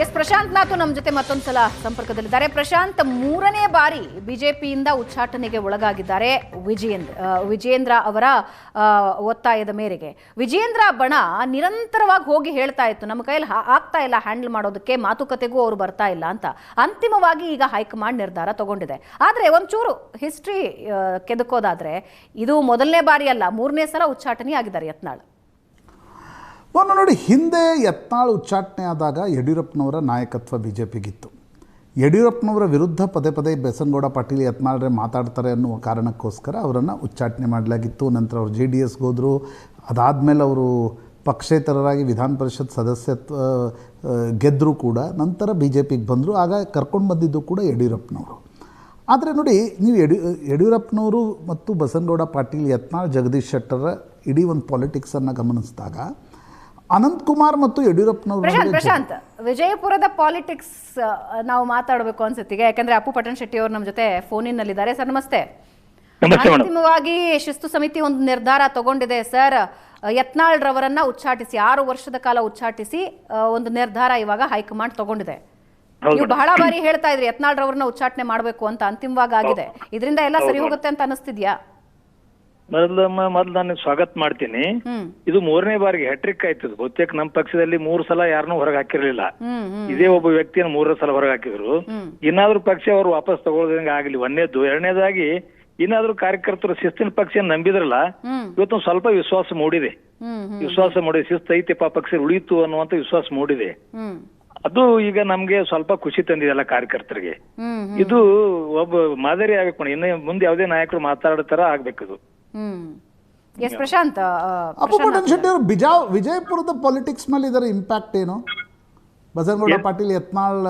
S, Prashant Nathu ನಮ್ಮ ಜೊತೆ ಮತ್ತೊಂದು ಸಲ ಸಂಪರ್ಕದಲ್ಲಿದ್ದಾರೆ. ಪ್ರಶಾಂತ್, ಮೂರನೇ ಬಾರಿ ಬಿಜೆಪಿಯಿಂದ ಉಚ್ಚಾಟನೆಗೆ ಒಳಗಾಗಿದ್ದಾರೆ ವಿಜಯೇಂದ್ರ ವಿಜಯೇಂದ್ರ ಅವರ ಒತ್ತಾಯದ ಮೇರೆಗೆ. ವಿಜಯೇಂದ್ರ ಬಣ ನಿರಂತರವಾಗಿ ಹೋಗಿ ಹೇಳ್ತಾ ಇತ್ತು, ನಮ್ಮ ಕೈಯಲ್ಲಿ ಆಗ್ತಾ ಇಲ್ಲ, ಹ್ಯಾಂಡಲ್ ಮಾಡೋದಕ್ಕೆ ಮಾತುಕತೆಗೂ ಅವರು ಬರ್ತಾ ಇಲ್ಲ ಅಂತ. ಅಂತಿಮವಾಗಿ ಈಗ ಹೈಕಮಾಂಡ್ ನಿರ್ಧಾರ ತಗೊಂಡಿದೆ. ಆದರೆ ಒಂಚೂರು ಹಿಸ್ಟ್ರಿ ಕೆದಕೋದಾದ್ರೆ, ಇದು ಮೊದಲನೇ ಬಾರಿ ಅಲ್ಲ ಮೂರನೇ ಸಲ ಉಚ್ಚಾಟನೆ ಆಗಿದ್ದಾರೆ ಯತ್ನಾಳ್. ಒಂದು ನೋಡಿ, ಹಿಂದೆ ಯತ್ನಾಳ್ ಉಚ್ಚಾಟನೆ ಆದಾಗ ಯಡಿಯೂರಪ್ಪನವರ ನಾಯಕತ್ವ ಬಿ ಜೆ ಪಿಗಿತ್ತು ಯಡಿಯೂರಪ್ಪನವರ ವಿರುದ್ಧ ಪದೇ ಪದೇ ಬೆಸನಗೌಡ ಪಾಟೀಲ್ ಯತ್ನಾಳ್ರೆ ಮಾತಾಡ್ತಾರೆ ಅನ್ನುವ ಕಾರಣಕ್ಕೋಸ್ಕರ ಅವರನ್ನು ಉಚ್ಚಾಟನೆ ಮಾಡಲಾಗಿತ್ತು. ನಂತರ ಅವರು ಜೆ ಡಿ ಎಸ್ಗೆ ಹೋದರು. ಅದಾದಮೇಲೆ ಅವರು ಪಕ್ಷೇತರರಾಗಿ ವಿಧಾನ ಪರಿಷತ್ ಸದಸ್ಯತ್ವ ಗೆದ್ದರೂ ಕೂಡ. ನಂತರ ಬಿ ಜೆ ಪಿಗೆ ಬಂದರು. ಆಗ ಕರ್ಕೊಂಡು ಬಂದಿದ್ದು ಕೂಡ ಯಡಿಯೂರಪ್ಪನವರು. ಆದರೆ ನೋಡಿ, ನೀವು ಯಡಿ, ಯಡಿಯೂರಪ್ಪನವರು ಮತ್ತು ಬಸನಗೌಡ ಪಾಟೀಲ್ ಯತ್ನಾಳ್, ಜಗದೀಶ್ ಶೆಟ್ಟರ ಇಡೀ ಒಂದು ಪಾಲಿಟಿಕ್ಸನ್ನು ಗಮನಿಸಿದಾಗ ಅನಂತಕುಮಾರ್ ಮತ್ತು ಯಡಿಯೂರಪ್ಪನವರು ಪ್ರಶಾಂತ್ ಪ್ರಶಾಂತ್ ವಿಜಯಪುರದ ಪಾಲಿಟಿಕ್ಸ್ ನಾವು ಮಾತಾಡಬೇಕು ಅನ್ಸುತ್ತೀಗ ಯಾಕಂದ್ರೆ ಅಪ್ಪು ಪಟನ್ ಶೆಟ್ಟಿ ಅವರು ನಮ್ಮ ಜೊತೆ ಫೋನಿನಲ್ಲಿದ್ದಾರೆ ಸರ್ ನಮಸ್ತೆ. ಅಂತಿಮವಾಗಿ ಶಿಸ್ತು ಸಮಿತಿ ಒಂದು ನಿರ್ಧಾರ ತಗೊಂಡಿದೆ ಸರ್. ಯತ್ನಾಳ್ ರವರನ್ನ ಉಚ್ಚಾಟಿಸಿ ಆರು ವರ್ಷದ ಕಾಲ ಉಚ್ಚಾಟಿಸಿ ಒಂದು ನಿರ್ಧಾರ ಇವಾಗ ಹೈಕಮಾಂಡ್ ತಗೊಂಡಿದೆ. ನೀವು ಬಹಳ ಬಾರಿ ಹೇಳ್ತಾ ಇದ್ರಿ ಯತ್ನಾಳ್ ರವರನ್ನ ಉಚ್ಚಾಟನೆ ಮಾಡಬೇಕು ಅಂತ ಅಂತಿಮವಾಗಿ ಆಗಿದೆ. ಇದರಿಂದ ಎಲ್ಲ ಸರಿ ಹೋಗುತ್ತೆ ಅಂತ ಅನಿಸ್ತಿದ್ಯಾ? ಮೊದಲು ಮೊದಲು ನಾನು ಸ್ವಾಗತ ಮಾಡ್ತೀನಿ. ಇದು ಮೂರನೇ ಬಾರಿಗೆ ಹೆಟ್ರಿಕ್ ಆಯ್ತು. ಬಹುತೇಕ ನಮ್ಮ ಪಕ್ಷದಲ್ಲಿ ಮೂರು ಸಲ ಯಾರನ್ನೂ ಹೊರಗೆ ಹಾಕಿರ್ಲಿಲ್ಲ. ಇದೇ ಒಬ್ಬ ವ್ಯಕ್ತಿಯನ್ನು ಮೂರನೇ ಸಲ ಹೊರಗೆ ಹಾಕಿದ್ರು. ಇನ್ನಾದ್ರೂ ಪಕ್ಷ ಅವರು ವಾಪಸ್ ತಗೊಳ್ಳೋದಂಗೆ ಆಗಲಿ. ಒಂದೇದ್ದು ಎರಡನೇದಾಗಿ ಇನ್ನಾದ್ರೂ ಕಾರ್ಯಕರ್ತರು ಶಿಸ್ತಿನ ಪಕ್ಷ ನಂಬಿದ್ರಲ್ಲ ಇವತ್ತು ಸ್ವಲ್ಪ ವಿಶ್ವಾಸ ಮೂಡಿದೆ. ವಿಶ್ವಾಸ ಮೂಡಿದೆ. ಶಿಸ್ತು ಐತೆಪ್ಪ ಪಕ್ಷ ಉಳಿಯಿತು ಅನ್ನುವಂತ ವಿಶ್ವಾಸ ಮೂಡಿದೆ. ಅದು ಈಗ ನಮ್ಗೆ ಸ್ವಲ್ಪ ಖುಷಿ ತಂದಿದೆ ಅಲ್ಲ ಕಾರ್ಯಕರ್ತರಿಗೆ. ಇದು ಒಬ್ಬ ಮಾದರಿ ಆಗ್ಬೇಕು ಇನ್ನು ಮುಂದೆ ಯಾವುದೇ ನಾಯಕರು ಮಾತಾಡೋ ತರ ಆಗ್ಬೇಕು ಇದು. ಎಸ್ ಪ್ರಶಾಂತ್ ಅಪ್ಪು ಶೆಟ್ಟಿ ಅವರು ಬಿಜಾ ವಿಜಯಪುರದ ಪಾಲಿಟಿಕ್ಸ್ ಮೇಲೆ ಇದರ ಇಂಪ್ಯಾಕ್ಟ್ ಏನು? ಬಸನಗೌಡ ಪಾಟೀಲ್ ಯತ್ನಾಳ್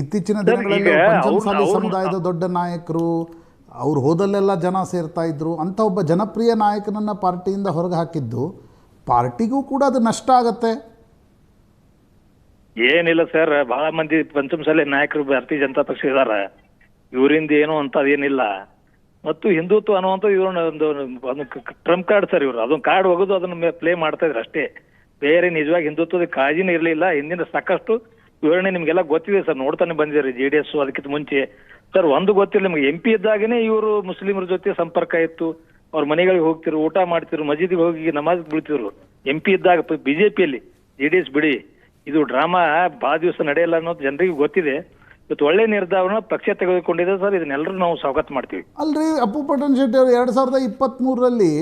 ಇತ್ತೀಚಿನ ದಿನಗಳಲ್ಲಿ ಪಂಚಮಸಾಲಿ ಸಮುದಾಯದ ದೊಡ್ಡ ನಾಯಕರು ಅವ್ರು ಹೋದಲ್ಲೆಲ್ಲ ಜನ ಸೇರ್ತಾ ಇದ್ರು ಅಂತ ಒಬ್ಬ ಜನಪ್ರಿಯ ನಾಯಕನನ್ನ ಪಾರ್ಟಿಯಿಂದ ಹೊರಗೆ ಹಾಕಿದ್ದು ಪಾರ್ಟಿಗೂ ಕೂಡ ಅದು ನಷ್ಟ ಆಗತ್ತೆ. ಏನಿಲ್ಲ ಸರ್ ಬಹಳ ಮಂದಿ ಪಂಚಮಸಾಲಿ ನಾಯಕರು ಭಾರತೀಯ ಜನತಾ ಪಕ್ಷ ಇದಾರ. ಇವರಿಂದ ಏನು ಅಂತ ಅದೇನಿಲ್ಲ. ಮತ್ತು ಹಿಂದುತ್ವ ಅನ್ನುವಂಥ ಇವರು ಒಂದು ಒಂದು ಟ್ರಂಪ್ ಕಾರ್ಡ್ ಸರ್ ಇವರು. ಅದೊಂದು ಕಾರ್ಡ್ ಹೋಗೋದು ಅದನ್ನ ಪ್ಲೇ ಮಾಡ್ತಾ ಇದ್ರು ಅಷ್ಟೇ. ಬೇರೆ ನಿಜವಾಗಿ ಹಿಂದುತ್ವದ ಕಾಳಜಿನೇ ಇರಲಿಲ್ಲ. ಹಿಂದಿನ ಸಾಕಷ್ಟು ವಿವರಣೆ ನಿಮಗೆಲ್ಲ ಗೊತ್ತಿದೆ ಸರ್. ನೋಡ್ತಾನೆ ಬಂದಿದ್ದಾರೆ ಜೆ ಡಿ ಎಸ್ ಅದಕ್ಕಿಂತ ಮುಂಚೆ. ಸರ್, ಒಂದು ಗೊತ್ತಿಲ್ಲ ನಿಮ್ಗೆ. ಎಂ ಪಿ ಇದ್ದಾಗನೇ ಇವರು ಮುಸ್ಲಿಮರ ಜೊತೆ ಸಂಪರ್ಕ ಇತ್ತು. ಅವ್ರ ಮನೆಗಳಿಗೆ ಹೋಗ್ತಿರು ಊಟ ಮಾಡ್ತಿರು ಮಸೀದಿಗೆ ಹೋಗಿ ನಮಾಜ್ ಬೀಳ್ತಿದ್ರು. ಎಂ ಪಿ ಇದ್ದಾಗ ಬಿಜೆಪಿಯಲ್ಲಿ ಜೆ ಡಿ ಎಸ್ ಬಿಡಿ. ಇದು ಡ್ರಾಮಾ ಬಹಳ ದಿವಸ ನಡೆಯಲ್ಲ ಅನ್ನೋದು ಜನರಿಗೆ ಗೊತ್ತಿದೆ. ಇವತ್ತು ಒಳ್ಳೆ ನಿರ್ಧಾರನ ಪಕ್ಷ ತೆಗೆದುಕೊಂಡಿದೆ ಸರ್ ಇದನ್ನೆಲ್ಲರೂ ನಾವು ಸ್ವಾಗತ ಮಾಡ್ತೀವಿ. ಅಲ್ರಿ ಅಪ್ಪು ಪಟನ್ ಶೆಟ್ಟಿ ಅವರು ಎರಡ್ ಸಾವಿರದ ಇಪ್ಪತ್ತ್ ಮೂರರಲ್ಲಿ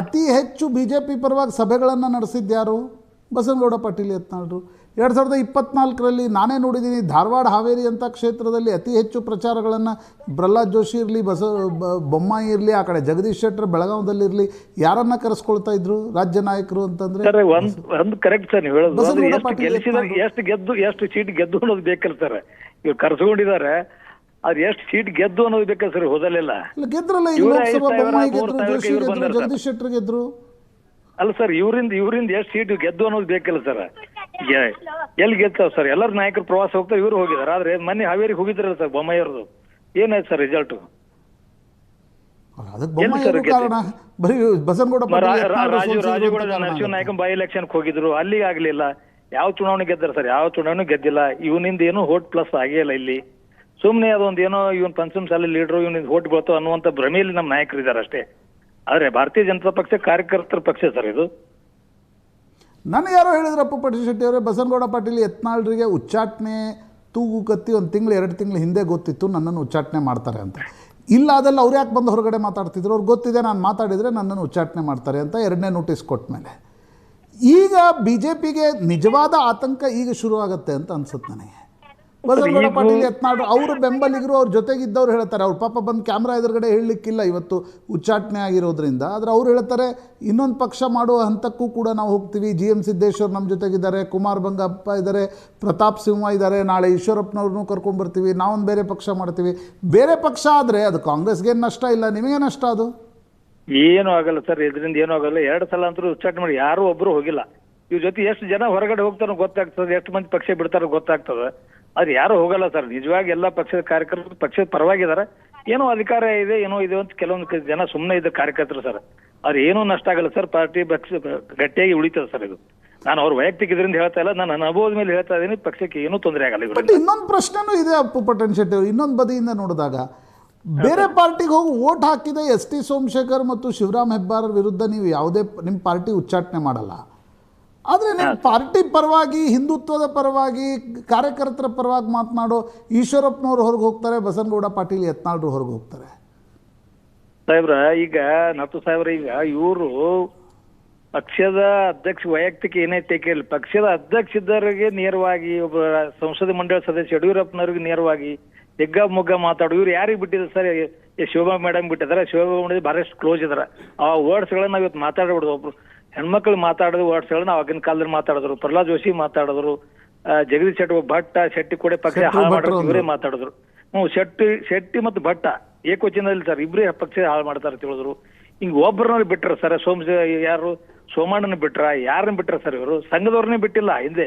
ಅತಿ ಹೆಚ್ಚು ಬಿಜೆಪಿ ಪರವಾಗಿ ಸಭೆಗಳನ್ನು ನಡೆಸಿದ್ಯಾರು ಬಸನಗೌಡ ಪಾಟೀಲ್ ಯತ್ನಾಳ್ರು. ಎರಡು ಸಾವಿರದ ಇಪ್ಪತ್ನಾಲ್ಕರಲ್ಲಿ ನಾನೇ ನೋಡಿದ್ದೀನಿ ಧಾರವಾಡ ಹಾವೇರಿ ಅಂತ ಕ್ಷೇತ್ರದಲ್ಲಿ ಅತಿ ಹೆಚ್ಚು ಪ್ರಚಾರಗಳನ್ನು ಪ್ರಹ್ಲಾದ್ ಜೋಶಿ ಇರಲಿ ಬಸ ಬೊಮ್ಮಾಯಿ ಇರಲಿ ಆ ಕಡೆ ಜಗದೀಶ್ ಶೆಟ್ಟರ್ ಬೆಳಗಾವದಲ್ಲಿರಲಿ ಯಾರನ್ನ ಕರೆಸ್ಕೊಳ್ತಾ ಇದ್ರು ರಾಜ್ಯ ನಾಯಕರು ಅಂತಂದ್ರೆ? ಒಂದ್ ಕರೆಕ್ಟ್ ಸರ್ ನೀವು ಹೇಳೋದು. ಎಷ್ಟು ಗೆದ್ದು ಎಷ್ಟು ಸೀಟ್ ಗೆದ್ದು ಅನ್ನೋದು ಬೇಕಿರ್ತಾರೆ ಸರ್. ಇವ್ರು ಕರೆಸ್ಕೊಂಡಿದ್ದಾರೆ. ಅದ್ ಎಷ್ಟು ಸೀಟ್ ಗೆದ್ದು ಅನ್ನೋದು ಬೇಕಾ ಸರ್ ಹೋದಲ್ಲೆಲ್ಲ. ಗೆದ್ರಲ್ಲ ಈಗ ಲೋಕಸಭಾ ಬೊಮ್ಮಾಯಿ ಗೆದ್ರು ಜೋಶಿ ಗೆದ್ರು ಜಗದೀಶ್ ಶೆಟ್ಟರ್ ಗೆದ್ರು? ಅಲ್ಲ ಸರ್ ಇವರಿಂದ ಇವರಿಂದ ಎಷ್ಟು ಸೀಟ್ ಗೆದ್ದು ಅನ್ನೋದು ಬೇಕಲ್ಲ ಸರ್. ಎಲ್ಲಿ ಗೆದ್ದಾವ್ ಸರ್? ಎಲ್ಲರ ನಾಯಕರು ಪ್ರವಾಸ ಹೋಗ್ತಾರೆ ಇವ್ರು ಹೋಗಿದ್ದಾರೆ ಆದ್ರೆ ಮೊನ್ನೆ ಹಾವೇರಿಗೆ ಹೋಗಿದ್ರಲ್ಲ ಸರ್ ಬೊಮ್ಮಾಯಿಯವ್ರದ್ದು ಏನಾಯ್ತು ಸರ್ ರಿಸಲ್ಟ್ ಅದಕ್ಕೆ ನಾಯಕ ಬೊಮ್ಮಾಯಿ ಕಾರಣ? ಬರೀ ಬಸನಗೌಡ ನರಸಿಂಹ ಬೈ ಎಲೆಕ್ಷನ್ ಹೋಗಿದ್ರು. ಅಲ್ಲಿಗೆ ಆಗ್ಲಿಲ್ಲ. ಯಾವ ಚುನಾವಣೆ ಗೆದ್ದಾರೆ ಸರ್? ಯಾವ ಚುನಾವಣೆ ಗೆದ್ದಿಲ್ಲ. ಇವನಿಂದ ಏನು ಹೋಟ್ ಪ್ಲಸ್ ಆಗೇ ಇಲ್ಲ ಇಲ್ಲಿ. ಸುಮ್ನೆ ಅದೊಂದು ಏನೋ ಇವನ್ ಪಂಚಮಸಾಲಿ ಲೀಡರ್ ಇವನಿಂದ ಹೋಟ್ ಬೀಳ್ತಾವ ಅನ್ನುವಂತ ಭ್ರಮೆಯಲ್ಲಿ ನಮ್ಮ ನಾಯಕರು ಇದ್ದಾರೆ ಅಷ್ಟೇ. ಆದ್ರೆ ಭಾರತೀಯ ಜನತಾ ಪಕ್ಷ ಕಾರ್ಯಕರ್ತರ ಪಕ್ಷ ಸರ್ ಇದು. ನನಗೆ ಯಾರೋ ಹೇಳಿದ್ರಪ್ಪ ಪಟೇಲ್ ಶೆಟ್ಟಿ ಅವರೇ ಬಸನಗೌಡ ಪಾಟೀಲ್ ಯತ್ನಾಳ್ರಿಗೆ ಉಚ್ಚಾಟನೆ ತೂಗು ಕತ್ತಿ ಒಂದು ತಿಂಗಳು, ಎರಡು ತಿಂಗಳು ಹಿಂದೆ ಗೊತ್ತಿತ್ತು ನನ್ನನ್ನು ಉಚ್ಚಾಟನೆ ಮಾಡ್ತಾರೆ ಅಂತ. ಇಲ್ಲ, ಅದೆಲ್ಲ ಅವ್ರು ಯಾಕೆ ಬಂದು ಹೊರಗಡೆ ಮಾತಾಡ್ತಿದ್ರು? ಅವ್ರು ಗೊತ್ತಿದೆ, ನಾನು ಮಾತಾಡಿದರೆ ನನ್ನನ್ನು ಉಚ್ಚಾಟನೆ ಮಾಡ್ತಾರೆ ಅಂತ ಎರಡನೇ ನೋಟಿಸ್ ಕೊಟ್ಟ ಮೇಲೆ. ಈಗ ಬಿ ಜೆ ಪಿಗೆ ನಿಜವಾದ ಆತಂಕ ಈಗ ಶುರುವಾಗುತ್ತೆ ಅಂತ ಅನ್ಸುತ್ತೆ ನನಗೆ. ಬಸನಗೌಡ ಈಗ- ಪಾಟೀಲ್ ಯತ್ನಾಳ್ ಅವರು ಬೆಂಬಲಿಗರು ಅವ್ರ ಜೊತೆಗಿದ್ದವ್ರು ಹೇಳ್ತಾರೆ. ಅವ್ರ ಪಾಪ ಬಂದು ಕ್ಯಾಮ್ರಾ ಎದುರುಗಡೆ ಹೇಳಲಿಕ್ಕಿಲ್ಲ ಇವತ್ತು ಉಚ್ಚಾಟನೆ ಆಗಿರೋದ್ರಿಂದ. ಆದರೆ ಅವ್ರು ಹೇಳ್ತಾರೆ ಇನ್ನೊಂದು ಪಕ್ಷ ಮಾಡುವ ಹಂತಕ್ಕೂ ಕೂಡ ನಾವು ಹೋಗ್ತೀವಿ. ಜಿ ಎಂ ಸಿದ್ದೇಶ್ವರ್ ನಮ್ಮ ಜೊತೆಗಿದ್ದಾರೆ ಕುಮಾರ್ ಬಂಗಪ್ಪ ಇದ್ದಾರೆ ಪ್ರತಾಪ್ ಸಿಂಹ ಇದ್ದಾರೆ ನಾಳೆ ಈಶ್ವರಪ್ಪನವ್ರನ್ನೂ ಕರ್ಕೊಂಡ್ಬರ್ತೀವಿ ನಾವೊಂದು ಬೇರೆ ಪಕ್ಷ ಮಾಡ್ತೀವಿ. ಬೇರೆ ಪಕ್ಷ ಆದರೆ ಅದು ಕಾಂಗ್ರೆಸ್ಗೇನು ನಷ್ಟ ಇಲ್ಲ. ನಿಮಗೆ ನಷ್ಟ ಅದು? ಏನೂ ಆಗಲ್ಲ ಸರ್. ಇದರಿಂದ ಏನೂ ಆಗಲ್ಲ. ಎರಡು ಸಲ ಅಂತೂ ಉಚ್ಚಾಟನೆ ಮಾಡಿ. ಯಾರೂ ಒಬ್ರು ಹೋಗಿಲ್ಲ. ಇವ್ರ ಜೊತೆ ಎಷ್ಟು ಜನ ಹೊರಗಡೆ ಹೋಗ್ತಾರೋ ಗೊತ್ತಾಗ್ತದೆ. ಎಷ್ಟು ಮಂದಿ ಪಕ್ಷ ಬಿಡ್ತಾರೋ ಗೊತ್ತಾಗ್ತದೆ. ಆದ್ರೆ ಯಾರು ಹೋಗಲ್ಲ ಸರ್. ನಿಜವಾಗಿ ಎಲ್ಲ ಪಕ್ಷದ ಕಾರ್ಯಕರ್ತರು ಪಕ್ಷದ ಪರವಾಗಿದ್ದಾರೆ. ಏನೋ ಅಧಿಕಾರ ಇದೆ ಏನೋ ಇದೆ ಅಂತ ಕೆಲವೊಂದು ಜನ ಸುಮ್ಮನೆ ಇದ್ದ ಕಾರ್ಯಕರ್ತರು ಸರ್. ಅವ್ರು ಏನೂ ನಷ್ಟ ಆಗಲ್ಲ ಸರ್. ಪಾರ್ಟಿ ಪಕ್ಷ ಗಟ್ಟಿಯಾಗಿ ಉಳಿತದೆ ಸರ್ ಇದು. ನಾನು ಅವ್ರ ವೈಯಕ್ತಿಕ ಇದರಿಂದ ಹೇಳ್ತಾ ಇಲ್ಲ ನಾನು ಅನುಭವದ ಮೇಲೆ ಹೇಳ್ತಾ ಇದ್ದೀನಿ. ಪಕ್ಷಕ್ಕೆ ಏನೂ ತೊಂದರೆ ಆಗಲ್ಲ ಬಟ್ ಇನ್ನೊಂದು ಪ್ರಶ್ನೆನೂ ಇದೆ ಅಪ್ಪು ಪಟ್ಟಣ ಶೆಟ್ಟಿ ಅವರು. ಇನ್ನೊಂದು ಬದಿಯಿಂದ ನೋಡಿದಾಗ ಬೇರೆ ಪಾರ್ಟಿಗೆ ಹೋಗಿ ವೋಟ್ ಹಾಕಿದ ಎಸ್ ಟಿ ಸೋಮಶೇಖರ್ ಮತ್ತು ಶಿವರಾಮ್ ಹೆಬ್ಬಾರ್ ವಿರುದ್ಧ ನೀವು ಯಾವುದೇ ನಿಮ್ಮ ಪಾರ್ಟಿ ಉಚ್ಚಾಟನೆ ಮಾಡಲ್ಲ. ಆದರೆ ನಿಮ್ಮ ಪಾರ್ಟಿ ಪರವಾಗಿ ಹಿಂದುತ್ವದ ಪರವಾಗಿ ಕಾರ್ಯಕರ್ತರ ಪರವಾಗಿ ಮಾತನಾಡೋ ಈಶ್ವರಪ್ಪನವರು ಹೊರಗೆ ಹೋಗ್ತಾರೆ ಬಸನಗೌಡ ಪಾಟೀಲ್ ಯತ್ನಾಳ್ರು ಹೊರಗೆ ಹೋಗ್ತಾರೆ. ಸಾಹೇಬ್ರ ಈಗ ನತ್ತು ಸಾಹೇಬ್ರ ಈಗ ಇವರು ಪಕ್ಷದ ಅಧ್ಯಕ್ಷ ವೈಯಕ್ತಿಕ ಏನೈತೆ ಕೇಳಿ ಪಕ್ಷದ ಅಧ್ಯಕ್ಷ ಇದ್ದವರಿಗೆ ನೇರವಾಗಿ ಒಬ್ಬ ಸಂಸದ ಮಂಡಳ ಸದಸ್ಯ ಯಡಿಯೂರಪ್ಪನವ್ರಿಗೆ ನೇರವಾಗಿ ಹೆಗ್ಗ ಮುಗ್ಗ ಮಾತಾಡು. ಇವ್ರು ಯಾರಿಗೆ ಬಿಟ್ಟಿದ್ರು ಸರ್ ಶಿವಮೊಗ್ಗ ಶೋಭಾ ಮೇಡಮ್ ಬಿಟ್ಟಿದ್ದಾರೆ ಶೋಭಾ ಮೇಡಮ್ ಬಹಳಷ್ಟು ಕ್ಲೋಸ್ ಇದಾರೆ. ಆ ವರ್ಡ್ಸ್ಗಳನ್ನ ನಾವು ಇವತ್ತು ಮಾತಾಡ್ಬಿಡ್ದು ಒಬ್ರು. ಹೆಣ್ಮಕ್ಳು ಮಾತಾಡೋದು ವರ್ಡ್ಸ್ಗಳನ್ನ ಆಗಿನ ಕಾಲದಲ್ಲಿ ಮಾತಾಡಿದ್ರು. ಪ್ರಹ್ಲಾದ್ ಜೋಶಿ ಮಾತಾಡಿದ್ರು ಜಗದೀಶ್ ಶೆಟ್ಟಿ ಭಟ್ಟ ಶೆಟ್ಟಿ ಕೂಡ ಪಕ್ಷ ಹಾಳು ಮಾಡಿದ್ರು ಮಾಡೋದು ಇವರೇ ಮಾತಾಡಿದ್ರು. ಹ್ಞೂ ಶೆಟ್ಟಿ ಶೆಟ್ಟಿ ಮತ್ತು ಭಟ್ಟ ಏಕವಚನದಲ್ಲಿ ಸರ್ ಇಬ್ಬರೇ ಪಕ್ಷ ಹಾಳು ಮಾಡ್ತಾರೆ ತಿಳಿದ್ರು ಹಿಂಗ್ ಒಬ್ಬರನ್ನ ಬಿಟ್ರ ಸರ್ ಸೋಮ ಯಾರು ಸೋಮಣ್ಣನ ಬಿಟ್ರ ಯಾರನ್ನ ಬಿಟ್ರ ಸರ್ ಇವರು? ಸಂಘದವ್ರನ್ನೇ ಬಿಟ್ಟಿಲ್ಲ ಹಿಂದೆ.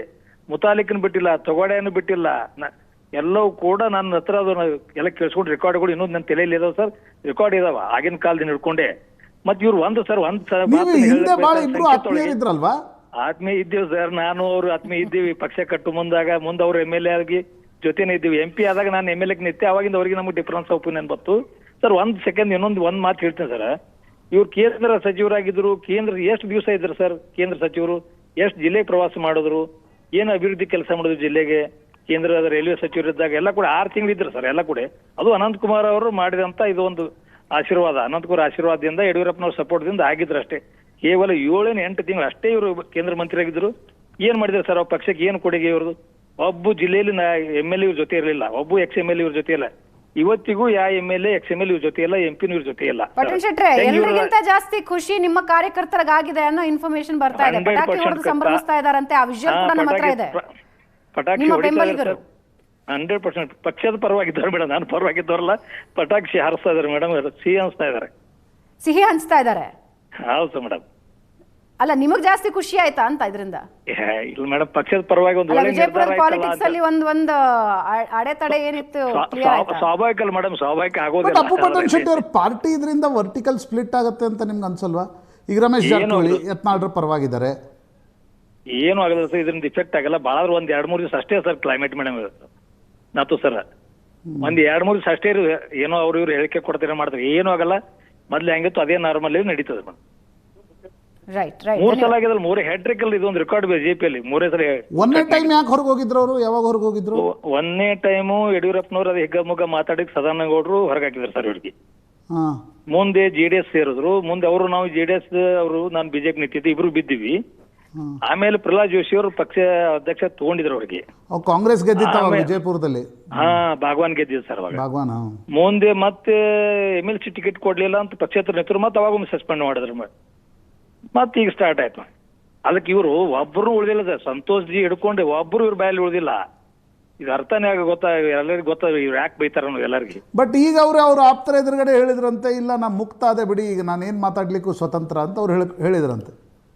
ಮುತಾಲಿಕನ್ ಬಿಟ್ಟಿಲ್ಲ ತೊಗೋಡೆಯನ್ನು ಬಿಟ್ಟಿಲ್ಲ. ಎಲ್ಲವೂ ಕೂಡ ನನ್ನ ಹತ್ರ ಅದನ್ನ ನಾವು ಎಲ್ಲ ಕೇಳಿಸ್ಕೊಂಡು ರೆಕಾರ್ಡ್ಗಳು ಇನ್ನೊಂದು ನನ್ನ ತಲೆಯಲ್ಲಿ ಇದಾವೆ ಸರ್. ರೆಕಾರ್ಡ್ ಇದಾವ ಆಗಿನ ಕಾಲದಿಂದ ಹಿಡ್ಕೊಂಡೆ. ಮತ್ ಇವ್ರು ಒಂದು ಸರ್ ಒಂದ್ ಸರ್ ನೀವು ಮಾತನ್ನ ಹಿಂದೆ ಹೇಳ್ಬೇಕು ಸರ್, ಇಬ್ರು ಆತ್ಮೀಯರಿದ್ರಲ್ವಾ? ಆತ್ಮೀಯ ಇದ್ದೀವಿ ಸರ್ ನಾನು ಅವ್ರು ಆತ್ಮೀಯ ಇದ್ದೀವಿ ಪಕ್ಷ ಕಟ್ಟು ಮುಂದಾಗ ಮುಂದೆ ಅವ್ರು ಎಂ ಎಲ್ ಎ ಆಗಿ ಜೊತೆನೇ ಇದ್ದೀವಿ. ಎಂ ಪಿ ಆದಾಗ ನಾನು ಎಂ ಎಲ್ ಎ ನಿತ್ಯ ಅವಾಗಿಂದ ಅವ್ರಿಗೆ ನಮಗೆ ಡಿಫರೆನ್ಸ್ ಒಪಿನಿಯನ್ ಬಂತು. ಸರ್ ಒಂದ್ ಸೆಕೆಂಡ್ ಇನ್ನೊಂದು ಒಂದ್ ಮಾತು ಹೇಳ್ತೀನಿ ಸರ್. ಇವ್ರು ಕೇಂದ್ರ ಸಚಿವರಾಗಿದ್ರು ಕೇಂದ್ರ ಎಷ್ಟು ದಿವಸ ಇದ್ರು ಸರ್ ಕೇಂದ್ರ ಸಚಿವರು? ಎಷ್ಟು ಜಿಲ್ಲೆ ಪ್ರವಾಸ ಮಾಡಿದ್ರು? ಏನು ಅಭಿವೃದ್ಧಿ ಕೆಲಸ ಮಾಡಿದ್ರು ಜಿಲ್ಲೆಗೆ? ಕೇಂದ್ರದ ರೈಲ್ವೆ ಸಚಿವರಿದ್ದಾಗ ಎಲ್ಲ ಕೂಡ ಆರು ತಿಂಗಳಿದ್ರು ಸರ್ ಎಲ್ಲ ಕೂಡ. ಅದು ಅನಂತ್ ಕುಮಾರ್ ಅವರು ಮಾಡಿದಂತ ಇದು ಒಂದು ಆಶೀರ್ವಾದ ಅನಂತಕುಮಾರ್ ಆಶೀರ್ವಾದದಿಂದ ಯಡಿಯೂರಪ್ಪನವ್ರ ಸಪೋರ್ಟ್ದಿಂದ ಆಗಿದ್ರು ಅಷ್ಟೇ ಕೇವಲ ಏಳೇನು ಎಂಟು ತಿಂಗಳು ಅಷ್ಟೇ ಇವರು ಕೇಂದ್ರ ಮಂತ್ರಿ ಆಗಿದ್ರು ಏನ್ ಮಾಡಿದ್ರು ಸರ್ ಅವ್ರ ಪಕ್ಷಕ್ಕೆ? ಏನು ಕೊಡುಗೆ ಇವ್ರದ್ದು ಒಬ್ಬ ಜಿಲ್ಲೆಯಲ್ಲಿ ನಾ ಎಂ ಎಲ್ ಇವ್ರ ಜೊತೆ ಇರಲಿಲ್ಲ. ಒಬ್ಬ ಎಕ್ಸ್ ಎಂ ಎಲ್ ಇವ್ರ ಜೊತೆ ಇಲ್ಲ ಇವತ್ತಿಗೂ ಯಾ M L ex M L ಇವ್ರ ಜೊತೆ ಇಲ್ಲ ಎಂ ಪಿನೂ ಇವ್ರ ಜೊತೆ ಇಲ್ಲ ಎಲ್ಲರಿಗಿಂತ ಶೆಟ್ರೆ ಜಾಸ್ತಿ ಖುಷಿ ನಿಮ್ಮ ಕಾರ್ಯಕರ್ತರಿಗಾಗಿದೆ ಅನ್ನೋ ಇನ್ಫಾರ್ಮೇಶನ್ ಬರ್ತಾ ಇದೆ. 100% ಪಟಾಕಿ ಹೊಡೆದು ಸಂಭ್ರಮಿಸ್ತಾ ಇದಾರಂತೆ ಆ ವಿಷಯ ಕೂಡ ನಮ್ಮ ಹತ್ರ ಇದೆ. ಪಟಾಕಿ ಹೊಡಿತಾ. ಹಂಡ್ರೆಡ್ ಪರ್ಸೆಂಟ್ ಪಕ್ಷದ ಪರವಾಗಿದ್ದಾರೆ ಮೇಡಮ್ ನಾನು ಪರವಾಗಿದ್ದವರಲ್ಲ. ಪಟಾಕ್ಷಿ ಹಾರಿಸ್ತಾ ಇದಾರೆ ಮೇಡಮ್ ಸಿಹಿ ಹಂಚ್ತಾ ಇದಾರೆ ಸಿಹಿ ಹಂಚ್ತಾ ಇದ್ದಾರೆ? ಹೌದು ಮೇಡಮ್. ಅಲ್ಲ ನಿಮಗ್ ಜಾಸ್ತಿ ಖುಷಿ ಆಯ್ತಾ ಅಂತ ಇದರಿಂದ? ಇಲ್ಲ ಮೇಡಮ್ ಪಕ್ಷದ ಪರವಾಗಿ ಒಂದು ವಿಜಯಪುರ ಪಾಲಿಟಿಕ್ಸ್ ಅಲ್ಲಿ ಒಂದ್ ಒಂದ್ ಅಡೆತಡೆ ಏನಿತ್ತು ಸ್ವಾಭಾವಿಕ ಅಲ್ಲ ಮೇಡಮ್ ಸ್ವಾಭಾವಿಕ ಆಗೋದಿಲ್ಲ ಅಪ್ಪು ಪಟ್ಟಣ ಶೆಟ್ಟಿ ಅವ್ರ ಪಾರ್ಟಿ ಇದರಿಂದ ವರ್ಟಿಕಲ್ ಸ್ಪ್ಲಿಟ್ ಆಗುತ್ತೆ ಅಂತ ನಿಮ್ಗೆ ಅನ್ಸಲ್ವಾ? ಈಗ ರಮೇಶ್ ಜಾರಕಿಹೊಳಿ? ಯತ್ನಾಳ್ರ ಪರವಾಗಿದ್ದಾರೆ. ಏನು ಆಗಲ್ಲ ಸರ್ ಇದರಿಂದ ಇಫೆಕ್ಟ್ ಆಗಲ್ಲ. ಭಾಳ ಒಂದ್ ಎರಡ್ ಮೂರು ದಿವಸ ಅಷ್ಟೇ ಸರ್ ಕ್ಲೈಮೇಟ್ ಮೇಡಮ್ ನಾತು ಸರ್. ಒಂದ್ ಎರಡ್ ಮೂರು ದಿವಸ ಅಷ್ಟೇ ಇರು ಏನೋ ಅವ್ರ ಇವ್ರು ಹೇಳಿಕೆ ಕೊಡ್ತೀರ ಮಾಡ್ತಾರೆ. ಏನು ಆಗಲ್ಲ. ಮೊದ್ಲು ಹೆಂಗಿತ್ತು ಅದೇ ನಾರ್ಮಲ್ ನಡೀತದೆ ಮೇಡಮ್. ರೈಟ್ ರೈಟ್ ಮೂರ್ ಸಲ ಆಗಿದ್ರೆ ಮೂರೇ ಹೆಡ್ರಿಕಲ್ ಇದೊಂದು ರೆಕಾರ್ಡ್ ಬಿಜೆಪಿಯಲ್ಲಿ ಮೂರೇ ಸಲ ಒಂದೇ ಟೈಮ್ ಯಾಕೆ ಹೊರಗೆ ಹೋಗಿದ್ರು ಅವರು? ಯಾವಾಗ ಹೊರಗೆ ಹೋಗಿದ್ರು? ಒಂದೇ ಒಂದನೇ ಟೈಮು ಯಡಿಯೂರಪ್ಪನವ್ರು ಅದು ಹಿಗ್ಗ ಮುಗ್ಗ ಮಾತಾಡಿ ಸದಾನಗೌಡರು ಹೊರಗೆ ಹಾಕಿದ್ರು ಸರ್ ಇವ್ರಿಗೆ. ಮುಂದೆ ಜೆ ಡಿ ಎಸ್ ಸೇರಿದ್ರು. ಮುಂದೆ ಅವರು ನಾವು ಜೆ ಡಿ ಎಸ್ ಅವರು ನಾನು ಬಿಜೆಪಿ ನಿಂತಿದ್ದೆ ಇಬ್ರು ಬಿದ್ದಿವಿ. ಆಮೇಲೆ ಪ್ರಹ್ಲಾದ್ ಜೋಶಿ ಅವರು ಪಕ್ಷ ಅಧ್ಯಕ್ಷ ತಗೊಂಡಿದ್ರು ಅವ್ರಿಗೆ. ಕಾಂಗ್ರೆಸ್ ಗೆದ್ದಿತ್ತು ಅವಾಗ ವಿಜಯಪುರದಲ್ಲಿ? ಹಾ ಭಾಗವಾನ್ ಗೆದ್ದಿದ್ರು ಸರ್ ಅವಾಗ. ಭಾಗವಾನ್ ಮುಂದೆ ಮತ್ತೆ ಎಂ ಎಲ್ ಸಿ ಟಿಕೆಟ್ ಕೊಡ್ಲಿಲ್ಲ ಅಂತ ಪಕ್ಷೇತರ ನೆತರು ಮತ್ತೆ ಅವಾಗ ಸಸ್ಪೆಂಡ್ ಮಾಡಿದ್ರು ಮತ್ತೆ ಈಗ ಸ್ಟಾರ್ಟ್ ಆಯ್ತು. ಅದಕ್ಕೆ ಇವರು ಒಬ್ಬರು ಉಳಿದಿಲ್ಲ ಸರ್ ಸಂತೋಷ್ ಜಿ ಹಿಡ್ಕೊಂಡು ಒಬ್ಬರು ಇವ್ರ ಬಾಯಲ್ಲಿ ಉಳಿದಿಲ್ಲ. ಇದು ಅರ್ಥನೇ ಆಗ ಗೊತ್ತಾ ಎಲ್ಲರಿಗೂ ಗೊತ್ತಾ ಇವ್ರು ಯಾಕೆ ಬೈತಾರ ಅನ್ನೋದು ಎಲ್ಲರಿಗೆ. ಬಟ್ ಈಗ ಅವರು ಅವ್ರ ಆಪ್ತರ ಎದುರುಗಡೆ ಹೇಳಿದ್ರಂತೆ ಇಲ್ಲ ನಾನು ಮುಕ್ತ ಅದೇ ಬಿಡಿ ಈಗ ನಾನು ಏನು ಮಾತಾಡ್ಲಿಕ್ಕೂ ಸ್ವತಂತ್ರ ಅಂತ ಅವ್ರು ಹೇಳಿ ಹೇಳಿದ್ರಂತೆ.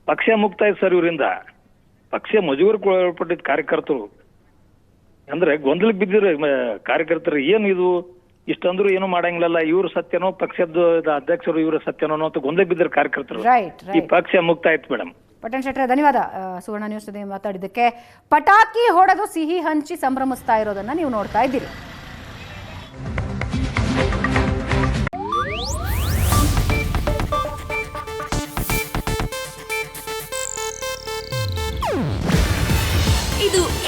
ಪಕ್ಷ ಮುಕ್ತ ಆಯ್ತು ಸರ್ ಇವರಿಂದ. ಪಕ್ಷ ಮಜೂರಿಗೆ ಒಳಪಟ್ಟಿದ್ದ ಕಾರ್ಯಕರ್ತರು. ಅಂದ್ರೆ ಗೊಂದಲಕ್ಕೆ ಬಿದ್ದಿರು ಕಾರ್ಯಕರ್ತರು ಏನು ಇದು? ಇಷ್ಟಂದ್ರು ಏನು ಮಾಡಂಗಿಲ್ಲ ಇವ್ರ ಸತ್ಯನೋ ಪಕ್ಷದ ಅಧ್ಯಕ್ಷರು ಇವ್ರ ಸತ್ಯನೋ ಅಂತ ಗೊಂದಲಕ್ಕೆ ಬಿದ್ದಿರು ಕಾರ್ಯಕರ್ತರು. ಈ ಪಕ್ಷ ಮುಕ್ತ ಆಯ್ತು ಮೇಡಮ್ ಪಟೇಲ್ ಶೆಟ್ರೆ ಧನ್ಯವಾದ. ಸುವರ್ಣ ನ್ಯೂಸ್ ಜೊತೆ ಮಾತಾಡಿದ್ದಕ್ಕೆ. ಪಟಾಕಿ ಹೊಡೆದು ಸಿಹಿ ಹಂಚಿ ಸಂಭ್ರಮಿಸ್ತಾ ಇರೋದನ್ನ ನೀವು ನೋಡ್ತಾ ಇದ್ದೀರಿ.